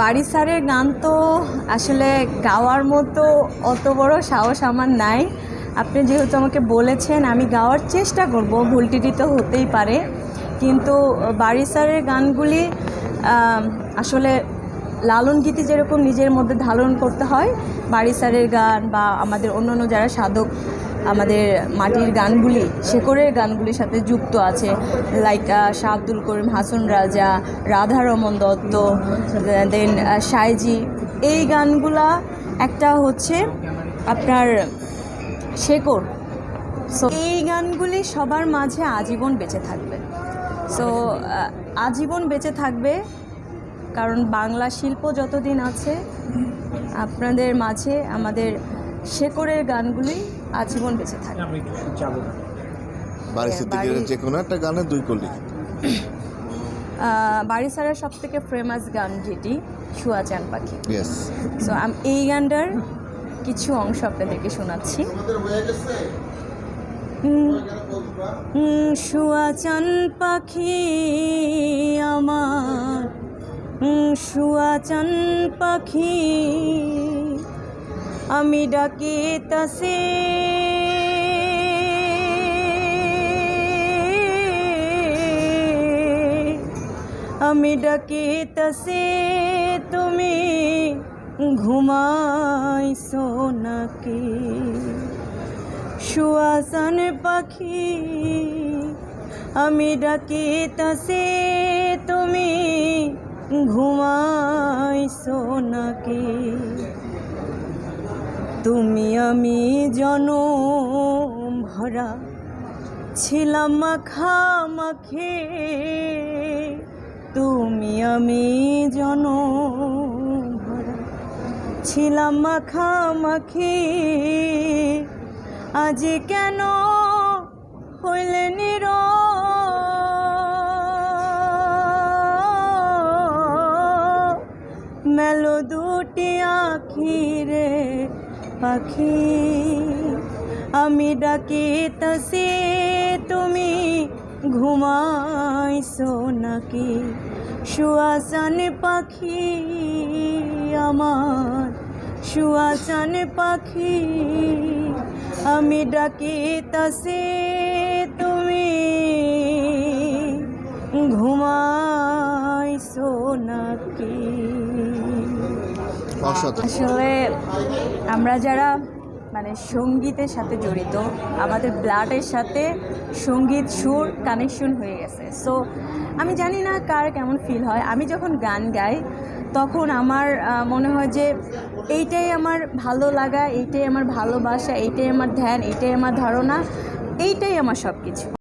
বাড়ি স্যারের গান তো আসলে গাওয়ার মতো অত বড় সাহস আমার নাই। আপনি যেহেতু আমাকে বলেছেন, আমি গাওয়ার চেষ্টা করব, ভুলটিটি তো হতেই পারে। কিন্তু বাড়ি স্যারের গানগুলি আসলে লালন গীতি যেরকম নিজের মধ্যে ধারণ করতে হয় বাড়ি স্যারের গান বা আমাদের অন্য অন্য যারা সাধক আমাদের মাটির গানগুলি শেকরের গানগুলির সাথে যুক্ত আছে। লাইক শাহ আব্দুল করিম, হাসন রাজা, রাধারমন দত্ত দেন সাইজি এই গানগুলা একটা হচ্ছে আপনার শেকর সো এই গানগুলি সবার মাঝে আজীবন বেঁচে থাকবে। সো আজীবন বেঁচে থাকবে কারণ বাংলা শিল্প যতদিন আছে, আপনাদের মাঝে আমাদের শেকরের গানগুলি আজীবন বেঁচে থাকে। বাড়ি হ্যাঁ, সিদ্দিকের যে কোনো একটা গানে দুই কলি। বাড়ি সারের সব থেকে ফেমাস গান যেটি শুয়া চান পাখি। সো আমি এই গানটার কিছু অংশ আপনাদেরকে শোনাচ্ছি। শুয়া চান পাখি আমার। শুয়া চান পাখি আমি ডাকি তাসে। আমি ডাকি তাসে, তুমি ঘুমাইছো নাকি সুয়াসান পাখি, আমি ডাকি তাসে, তুমি ঘুমাইছো নাকি তুমি আমি জনম ভরা ছিলাম মাখা মাখে। তুমি আমি জনম ভরা ছিলাম মাখি আজ কেন হইলে নির মেলো দুটি আখি রে পাখি। আমি ডাকি তাসে, তুমি ঘুমাইছো নাকি? সুয়াসান পাখি আমার সুয়াসান পাখি। আমি ডাকি তাসে, তুমি আসলে আমরা যারা মানে সঙ্গীতের সাথে জড়িত, আমাদের ব্লাডের সাথে সংগীত সুর কানেকশন হয়ে গেছে। সো আমি জানি না কার কেমন ফিল হয়। আমি যখন গান গাই, তখন আমার মনে হয় যে এইটাই আমার ভালো লাগা, এইটাই আমার ভালোবাসা, এইটাই আমার ধ্যান, এইটাই আমার ধারণা, এইটাই আমার সব কিছু